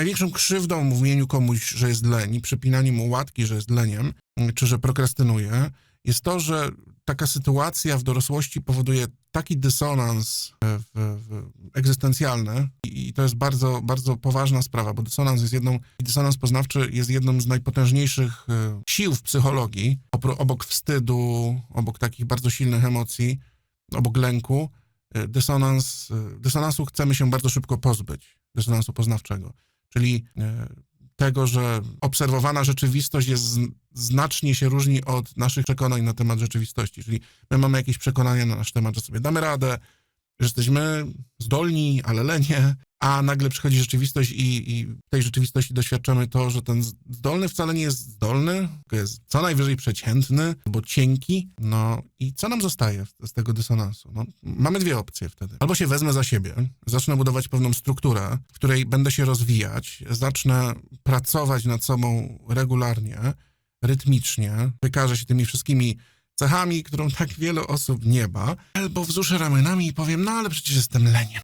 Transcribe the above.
największą krzywdą mówieniu komuś, że jest leń, i przypinanie mu łatki, że jest leniem, czy że prokrastynuje, jest to, że taka sytuacja w dorosłości powoduje taki dysonans e, w, w, egzystencjalny i to jest bardzo, bardzo poważna sprawa, bo dysonans jest jedną, dysonans poznawczy jest jedną z najpotężniejszych e, sił w psychologii, obok wstydu, obok takich bardzo silnych emocji, obok lęku, e, dysonans, dysonansu chcemy się bardzo szybko pozbyć, dysonansu poznawczego, czyli e, tego, że obserwowana rzeczywistość jest znacznie się różni od naszych przekonań na temat rzeczywistości. Czyli my mamy jakieś przekonania na nasz temat, że sobie damy radę, że jesteśmy zdolni, ale lenie, a nagle przychodzi rzeczywistość i, i w tej rzeczywistości doświadczamy to, że ten zdolny wcale nie jest zdolny, jest co najwyżej przeciętny, albo cienki. No i co nam zostaje z tego dysonansu? No, mamy dwie opcje wtedy. Albo się wezmę za siebie, zacznę budować pewną strukturę, w której będę się rozwijać, zacznę pracować nad sobą regularnie, rytmicznie, wykażę się tymi wszystkimi cechami, którą tak wiele osób nie ma, albo wzruszę ramionami i powiem, no ale przecież jestem leniem.